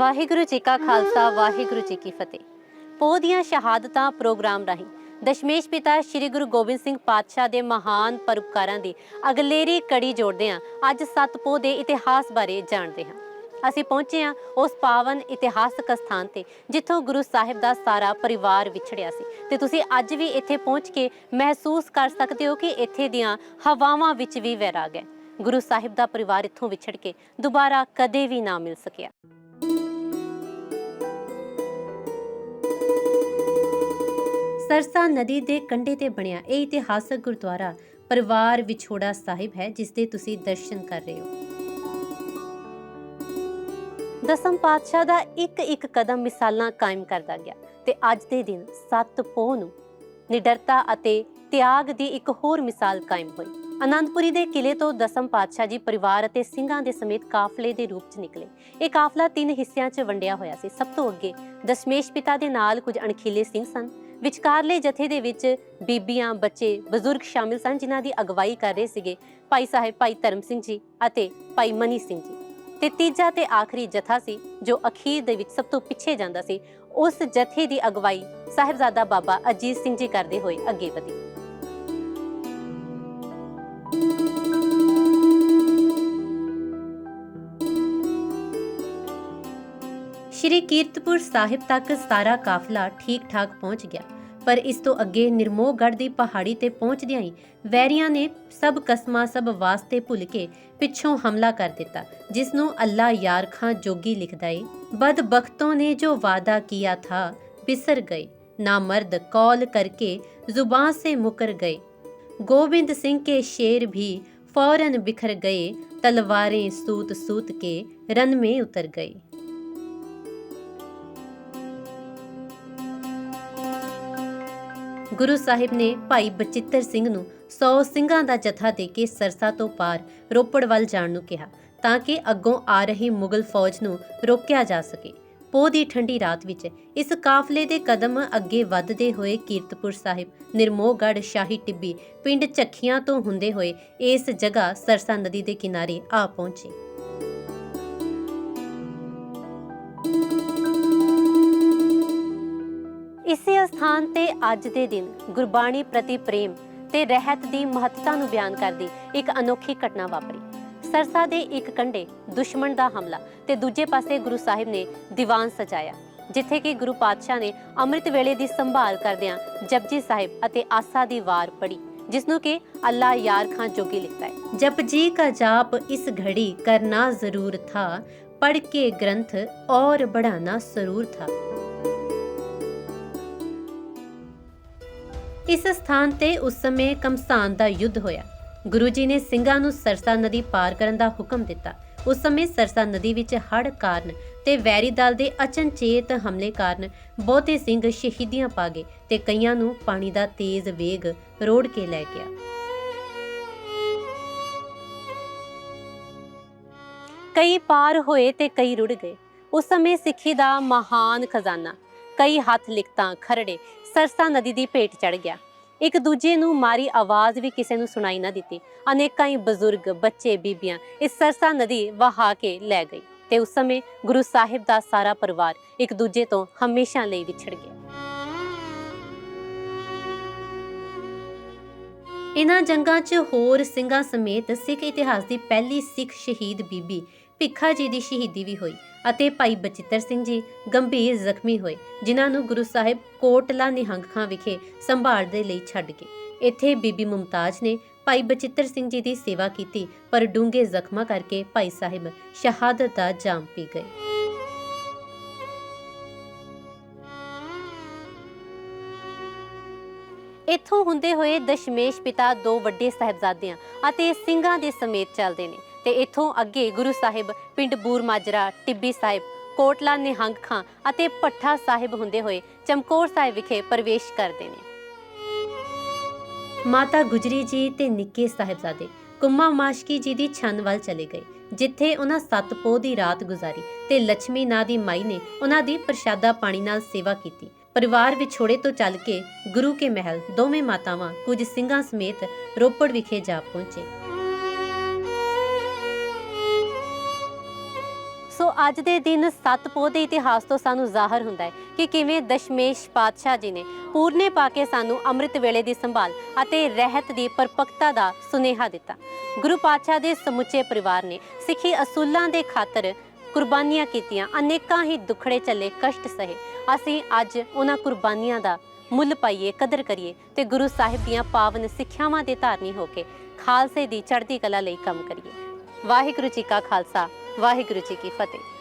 ਵਾਹਿਗੁਰੂ ਜੀ ਕਾ ਖਾਲਸਾ, ਵਾਹਿਗੁਰੂ ਜੀ ਕੀ ਫਤਿਹ। ਪੋਹ ਦੀਆਂ ਸ਼ਹਾਦਤਾਂ ਪ੍ਰੋਗਰਾਮ ਰਾਹੀਂ ਦਸ਼ਮੇਸ਼ ਪਿਤਾ ਸ੍ਰੀ ਗੁਰੂ ਗੋਬਿੰਦ ਸਿੰਘ ਪਾਤਸ਼ਾਹ ਦੇ ਮਹਾਨ ਪਰਉਪਕਾਰਾਂ ਦੀ ਅਗਲੇਰੀ ਕੜੀ ਜੋੜਦੇ ਹਾਂ। ਅੱਜ ਸੱਤ ਪੋਹ ਦੇ ਇਤਿਹਾਸ ਬਾਰੇ ਜਾਣਦੇ ਹਾਂ। ਅਸੀਂ ਪਹੁੰਚੇ ਹਾਂ ਉਸ ਪਾਵਨ ਇਤਿਹਾਸਕ ਸਥਾਨ ਤੇ, ਜਿੱਥੋਂ ਗੁਰੂ ਸਾਹਿਬ ਦਾ ਸਾਰਾ ਪਰਿਵਾਰ ਵਿਛੜਿਆ ਸੀ। ਤੇ ਤੁਸੀਂ ਅੱਜ ਵੀ ਇੱਥੇ ਪਹੁੰਚ ਕੇ ਮਹਿਸੂਸ ਕਰ ਸਕਦੇ ਹੋ ਕਿ ਇੱਥੇ ਦੀਆਂ ਹਵਾਵਾਂ ਵਿੱਚ ਵੀ ਵੈਰਾਗ ਹੈ। ਗੁਰੂ ਸਾਹਿਬ ਦਾ ਪਰਿਵਾਰ ਇੱਥੋਂ ਵਿਛੜ ਕੇ ਦੁਬਾਰਾ ਕਦੇ ਵੀ ਨਾ ਮਿਲ ਸਕਿਆ। ਸਰਸਾ ਨਦੀ ਦੇ ਕੰਢੇ ਤੇ ਬਣਿਆ ਇਹ ਇਤਿਹਾਸਕ ਗੁਰਦੁਆਰਾ ਪਰਿਵਾਰ ਵਿਛੋੜਾ ਸਾਹਿਬ ਹੈ, ਜਿਸ ਦੇ ਤੁਸੀਂ ਦਰਸ਼ਨ ਕਰ ਰਹੇ ਹੋ। ਦਸਮ ਪਾਤਸ਼ਾਹ ਦਾ ਇੱਕ ਇੱਕ ਕਦਮ ਮਿਸਾਲਾਂ ਕਾਇਮ ਕਰਦਾ ਗਿਆ ਤੇ ਅੱਜ ਦੇ ਦਿਨ ਸੱਤ ਪੋਹ ਨੂੰ ਨਿਡਰਤਾ ਅਤੇ ਤਿਆਗ ਦੀ ਇੱਕ ਹੋਰ ਮਿਸਾਲ ਕਾਇਮ ਹੋਈ। ਅਨੰਦਪੁਰੀ ਦੇ ਕਿਲੇ ਤੋਂ ਦਸਮ ਪਾਤਸ਼ਾਹ ਜੀ ਪਰਿਵਾਰ ਅਤੇ ਸਿੰਘਾਂ ਦੇ ਸਮੇਤ ਕਾਫਲੇ ਦੇ ਰੂਪ 'ਚ ਨਿਕਲੇ। ਇਹ ਕਾਫਲਾ ਤਿੰਨ ਹਿੱਸਿਆਂ 'ਚ ਵੰਡਿਆ ਹੋਇਆ ਸੀ। ਸਭ ਤੋਂ ਅੱਗੇ ਦਸ਼ਮੇਸ਼ ਪਿਤਾ ਦੇ ਨਾਲ ਕੁਝ ਅਣਖੀਲੇ ਸਿੰਘ ਸਨ। ਵਿਚਕਾਰਲੇ ਜਥੇ ਦੇ ਵਿੱਚ ਬੀਬੀਆਂ, ਬੱਚੇ, ਬਜ਼ੁਰਗ ਸ਼ਾਮਿਲ ਸਨ, ਜਿਨ੍ਹਾਂ ਦੀ ਅਗਵਾਈ ਕਰ ਰਹੇ ਸੀਗੇ ਭਾਈ ਸਾਹਿਬ, ਭਾਈ ਧਰਮ ਸਿੰਘ ਜੀ ਅਤੇ ਭਾਈ ਮਨੀ ਸਿੰਘ ਜੀ। ਤੇ ਤੀਜਾ ਤੇ ਆਖਰੀ ਜਥਾ ਸੀ, ਜੋ ਅਖੀਰ ਦੇ ਵਿੱਚ ਸਭ ਤੋਂ ਪਿੱਛੇ ਜਾਂਦਾ ਸੀ, ਉਸ ਜਥੇ ਦੀ ਅਗਵਾਈ ਸਾਹਿਬਜ਼ਾਦਾ ਬਾਬਾ ਅਜੀਤ ਸਿੰਘ ਜੀ ਕਰਦੇ ਹੋਏ ਅੱਗੇ ਵਧੀ। ਸ਼੍ਰੀ ਕੀਰਤਪੁਰ ਸਾਹਿਬ ਤੱਕ ਸਾਰਾ ਕਾਫਲਾ ਠੀਕ-ਠਾਕ ਪਹੁੰਚ ਗਿਆ। ਪਰ ਇਸ ਤੋਂ ਅੱਗੇ ਨਿਰਮੋਹਗੜ੍ਹ ਦੀ ਪਹਾੜੀ ਤੇ ਪਹੁੰਚਦਿਆਂ ਹੀ ਵੈਰੀਆਂ ਨੇ ਸਭ ਕਸਮਾਂ ਸਭ ਵਾਸਤੇ ਭੁੱਲ ਕੇ ਪਿੱਛੋਂ ਹਮਲਾ ਕਰ ਦਿੱਤਾ, ਜਿਸ ਨੂੰ ਅੱਲਾ ਯਾਰ ਖਾਂ ਜੋਗੀ ਲਿਖਦਾ ਏ ਬਦਬਖਤੋਂ ਨੇ ਜੋ ਵਾਦਾ ਕੀਤਾ ਥਾ, ਬਿਸਰ ਗਏ, ਨਾ ਮਰਦ ਕੌਲ ਕਰਕੇ ਜ਼ੁਬਾਨ ਸੇ ਮੁਕਰ ਗਏ। ਗੋਬਿੰਦ ਸਿੰਘ ਕੇ ਸ਼ੇਰ ਵੀ ਫੌਰਨ ਬਿਖਰ ਗਏ ਤਲਵਾरें ਸੂਤ ਸੂਤ ਕੇ ਰਨ ਮੇ ਉਤਰ ਗਏ। ਗੁਰੂ ਸਾਹਿਬ ਨੇ ਭਾਈ ਬਚਿੱਤਰ ਸਿੰਘ ਨੂੰ 100 ਸਿੰਘਾਂ ਦਾ ਜਥਾ ਦੇ ਕੇ ਸਰਸਾ ਤੋਂ ਪਾਰ ਰੋਪੜ ਵੱਲ ਜਾਣ ਨੂੰ ਕਿਹਾ ਤਾਂ ਕਿ ਅੱਗੋਂ ਆ ਰਹੀ ਮੁਗਲ ਫੌਜ ਨੂੰ ਰੋਕਿਆ ਜਾ ਸਕੇ। ਪੋਹ ਦੀ ਠੰਡੀ ਰਾਤ ਵਿੱਚ ਇਸ ਕਾਫਲੇ ਦੇ ਕਦਮ ਅੱਗੇ ਵੱਧਦੇ ਹੋਏ ਕੀਰਤਪੁਰ ਸਾਹਿਬ, ਨਿਰਮੋਹਗੜ੍ਹ, ਸ਼ਾਹੀ ਟਿੱਬੀ, ਪਿੰਡ ਝੱਖੀਆਂ ਤੋਂ ਹੁੰਦੇ ਹੋਏ ਇਸ ਜਗ੍ਹਾ ਸਰਸਾ ਨਦੀ ਦੇ ਕਿਨਾਰੇ ਆ ਪਹੁੰਚੇ। ਇਸੇ ਸਥਾਨ ਤੇ ਅੱਜ ਦੇ ਦਿਨ ਗੁਰਬਾਣੀ ਪ੍ਰਤੀ ਪ੍ਰੇਮ ਤੇ ਰਹਿਤ ਦੀ ਮਹੱਤਤਾ ਨੂੰ ਬਿਆਨ ਕਰਦੀ ਇੱਕ ਅਨੋਖੀ ਘਟਨਾ ਵਾਪਰੀ। ਸਰਸਾ ਦੇ ਇੱਕ ਕੰਡੇ ਦੁਸ਼ਮਣ ਦਾ ਹਮਲਾ ਤੇ ਦੂਜੇ ਪਾਸੇ ਗੁਰੂ ਸਾਹਿਬ ਨੇ ਦੀਵਾਨ ਸਜਾਇਆ, ਜਿੱਥੇ ਕਿ ਗੁਰੂ ਪਾਤਸ਼ਾਹ ਨੇ ਅੰਮ੍ਰਿਤ ਵੇਲੇ ਦੀ ਸੰਭਾਲ ਕਰਦਿਆਂ ਜਪਜੀ ਸਾਹਿਬ ਅਤੇ ਆਸਾ ਦੀ ਵਾਰ ਪੜੀ ਜਿਸ ਨੂੰ ਕਿ ਅੱਲਾ ਯਾਰ ਖਾਂ ਜੋਗੀ ਲਿਖਦਾ ਹੈ। ਜਪਜੀ ਕਾ ਜਾਪ ਇਸ ਘੜੀ ਕਰਨਾ ਜ਼ਰੂਰ ਥਾ ਪੜ ਕੇ ਗ੍ਰੰਥ ਔਰ ਬੜਾਨਾ ਜ਼ਰੂਰ ਥਾ। ਇਸ ਸਥਾਨ ਤੇ ਉਸ ਸਮੇਂ ਕਮਸਾਨ ਦਾ ਯੁੱਧ ਹੋਇਆ। ਗੁਰੂ ਜੀ ਨੇ ਸਿੰਘਾਂ ਨੂੰ ਸਰਸਾ ਨਦੀ ਪਾਰ ਕਰਨ ਦਾ ਹੁਕਮ ਦਿੱਤਾ। ਉਸ ਸਮੇਂ ਸਰਸਾ ਨਦੀ ਵਿੱਚ ਹੜ੍ਹ ਕਾਰਨ ਤੇ ਵੈਰੀ ਦਲ ਦੇ ਅਚਨਚੇਤ ਹਮਲੇ ਕਾਰਨ ਬਹੁਤੇ ਸਿੰਘ ਸ਼ਹੀਦੀਆਂ ਪਾ ਗਏ ਤੇ ਕਈਆਂ ਨੂੰ ਪਾਣੀ ਦਾ ਤੇਜ਼ ਵੇਗ ਰੋੜ ਕੇ ਲੈ ਗਿਆ। ਕਈ ਪਾਰ ਹੋਏ ਤੇ ਕਈ ਰੁੜ ਗਏ। ਉਸ ਸਮੇਂ ਸਿੱਖੀ ਦਾ ਮਹਾਨ ਖਜ਼ਾਨਾ ਕਈ ਹੱਥ ਲਿਖਤਾਂ ਖਰੜੇ ਸਰਸਾ ਨਦੀ ਦੀ ਭੇਟ ਚੜ ਗਿਆ। ਇੱਕ ਦੂਜੇ ਨੂੰ ਮਾਰੀ ਆਵਾਜ਼ ਵੀ ਕਿਸੇ ਨੂੰ ਸੁਣਾਈ ਨਾ ਦਿੱਤੀ। ਅਨੇਕਾਂ ਹੀ ਬਜ਼ੁਰਗ, ਬੱਚੇ, ਬੀਬੀਆਂ ਇਸ ਸਰਸਾ ਨਦੀ ਵਹਾ ਕੇ ਲੈ ਗਈ ਤੇ ਉਸ ਸਮੇਂ ਗੁਰੂ ਸਾਹਿਬ ਦਾ ਸਾਰਾ ਪਰਿਵਾਰ ਇੱਕ ਦੂਜੇ ਤੋਂ ਹਮੇਸ਼ਾ ਲਈ ਵਿਛੜ ਗਿਆ। ਇਨ੍ਹਾਂ ਜੰਗਾਂ 'ਚ ਹੋਰ ਸਿੰਘਾਂ ਸਮੇਤ ਸਿੱਖ ਇਤਿਹਾਸ ਦੀ ਪਹਿਲੀ ਸਿੱਖ ਸ਼ਹੀਦ ਬੀਬੀ ਭਿੱਖਾ ਜੀ ਦੀ ਸ਼ਹੀਦੀ ਵੀ ਹੋਈ ਅਤੇ ਭਾਈ ਬਚਿੱਤਰ ਸਿੰਘ ਜੀ ਗੰਭੀਰ ਜ਼ਖਮੀ ਹੋਏ, ਜਿਨ੍ਹਾਂ ਨੂੰ ਗੁਰੂ ਸਾਹਿਬ ਕੋਟਲਾ ਨਿਹੰਗ ਖਾਂ ਵਿਖੇ ਸੰਭਾਲ ਦੇ ਲਈ ਛੱਡ ਗਏ ਇੱਥੇ ਬੀਬੀ ਮੁਮਤਾਜ਼ ਨੇ ਭਾਈ ਬਚਿੱਤਰ ਸਿੰਘ ਜੀ ਦੀ ਸੇਵਾ ਕੀਤੀ, ਪਰ ਡੂੰਘੇ ਜ਼ਖਮਾਂ ਕਰਕੇ ਭਾਈ ਸਾਹਿਬ ਸ਼ਹਾਦਤ ਦਾ ਜਾਮ ਪੀ ਗਏ। ਇੱਥੋਂ ਹੁੰਦੇ ਹੋਏ ਦਸ਼ਮੇਸ਼ ਪਿਤਾ ਦੋ ਵੱਡੇ ਸਾਹਿਬਜ਼ਾਦਿਆਂ ਅਤੇ ਸਿੰਘਾਂ ਦੇ ਸਮੇਤ ਚੱਲਦੇ ਨੇ। ਤੇ ਇੱਥੋਂ ਅੱਗੇ ਗੁਰੂ ਸਾਹਿਬ, ਪਿੰਡ ਬੂਰ ਮਾਜਰਾ, ਟਿੱਬੀ ਸਾਹਿਬ, ਕੋਟਲਾ, ਨਿਹੰਗ ਖਾਂ ਅਤੇ ਪੱਠਾ ਸਾਹਿਬ ਹੁੰਦੇ ਹੋਏ ਚਮਕੌਰ ਸਾਹਿਬ ਵਿਖੇ ਪ੍ਰਵੇਸ਼ ਕਰਦੇ ਨੇ। ਮਾਤਾ ਗੁਜਰੀ ਜੀ ਤੇ ਨਿੱਕੇ ਸਾਹਿਬਜ਼ਾਦੇ ਕੁੰਮਾ ਮਾਸ਼ਕੀ ਜੀ ਦੀ ਛੰਨ ਵੱਲ ਚਲੇ ਗਏ, ਜਿੱਥੇ ਉਹਨਾਂ ਸੱਤ ਪੋਹ ਦੀ ਰਾਤ ਗੁਜ਼ਾਰੀ ਤੇ ਲక్ష్ਮੀ ਨਾਂ ਦੀ ਮਾਈ ਨੇ ਉਹਨਾਂ ਦੀ ਪ੍ਰਸ਼ਾਦਾ ਪਾਣੀ ਨਾਲ ਸੇਵਾ ਕੀਤੀ। ਪਰਿਵਾਰ ਵਿਛੋੜੇ ਤੋਂ ਚੱਲ ਕੇ ਗੁਰੂ ਕੇ ਮਹਿਲ ਦੋਵੇਂ ਮਾਤਾਵਾਂ ਕੁਝ ਸਿੰਘਾਂ ਸਮੇਤ ਰੋਪੜ ਵਿਖੇ ਜਾ ਪਹੁੰਚੇ। ਅੱਜ ਦੇ ਦਿਨ ਸੱਤ ਪੋਹ ਦੇ ਇਤਿਹਾਸ ਤੋਂ ਸਾਨੂੰ ਜ਼ਾਹਰ ਹੁੰਦਾ ਹੈ ਕਿ ਕਿਵੇਂ ਦਸ਼ਮੇਸ਼ ਪਾਤਸ਼ਾਹ ਜੀ ਨੇ ਪੂਰਨੇ ਪਾ ਕੇ ਸਾਨੂੰ ਅੰਮ੍ਰਿਤ ਵੇਲੇ ਦੀ ਸੰਭਾਲ ਅਤੇ ਰਹਿਤ ਦੀ ਪਰਪੱਕਤਾ ਦਾ ਸੁਨੇਹਾ ਦਿੱਤਾ। ਗੁਰੂ ਪਾਤਸ਼ਾਹ ਦੇ ਸਮੁੱਚੇ ਪਰਿਵਾਰ ਨੇ ਸਿੱਖੀ ਅਸੂਲਾਂ ਦੇ ਖਾਤਰ ਕੁਰਬਾਨੀਆਂ ਕੀਤੀਆਂ। ਅਨੇਕਾਂ ਹੀ ਦੁਖੜੇ ਚੱਲੇ ਕਸ਼ਟ ਸਹੇ। ਅਸੀਂ ਅੱਜ ਉਹਨਾਂ ਕੁਰਬਾਨੀਆਂ ਦਾ ਮੁੱਲ ਪਾਈਏ, ਕਦਰ ਕਰੀਏ ਤੇ ਗੁਰੂ ਸਾਹਿਬ ਦੀਆਂ ਪਾਵਨ ਸਿੱਖਿਆਵਾਂ ਦੇ ਧਾਰਨੀ ਹੋ ਕੇ ਖਾਲਸੇ ਦੀ ਚੜ੍ਹਦੀ ਕਲਾ ਲਈ ਕੰਮ ਕਰੀਏ। ਵਾਹਿਗੁਰੂ ਜੀ ਕਾ ਖਾਲਸਾ। ਵਾਹਿਗੁਰੂ ਜੀ ਕੀ ਫਤਿਹ।